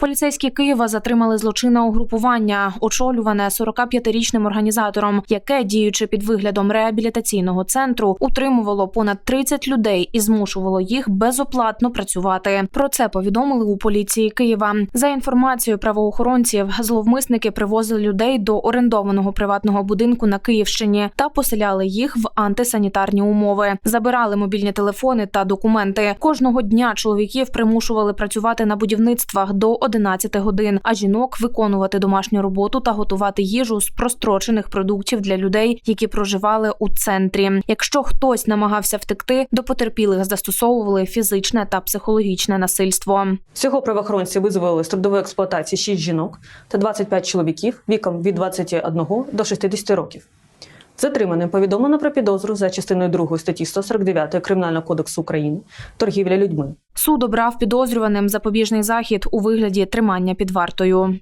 Поліцейські Києва затримали злочинне угрупування, очолюване 45-річним організатором, яке, діючи під виглядом реабілітаційного центру, утримувало понад 30 людей і змушувало їх безоплатно працювати. Про це повідомили у поліції Києва. За інформацією правоохоронців, зловмисники привозили людей до орендованого приватного будинку на Київщині та поселяли їх в антисанітарні умови. Забирали мобільні телефони та документи. Кожного дня чоловіків примушували працювати на будівництвах до 11 годин, а жінок виконувати домашню роботу та готувати їжу з прострочених продуктів для людей, які проживали у центрі. Якщо хтось намагався втекти, до потерпілих застосовували фізичне та психологічне насильство. Всього правоохоронці визволили з трудової експлуатації 6 жінок та 25 чоловіків віком від 21 до 60 років. Затриманим повідомлено про підозру за частиною 2 статті 149 Кримінального кодексу України торгівля людьми. Суд обрав підозрюваним запобіжний захід у вигляді тримання під вартою.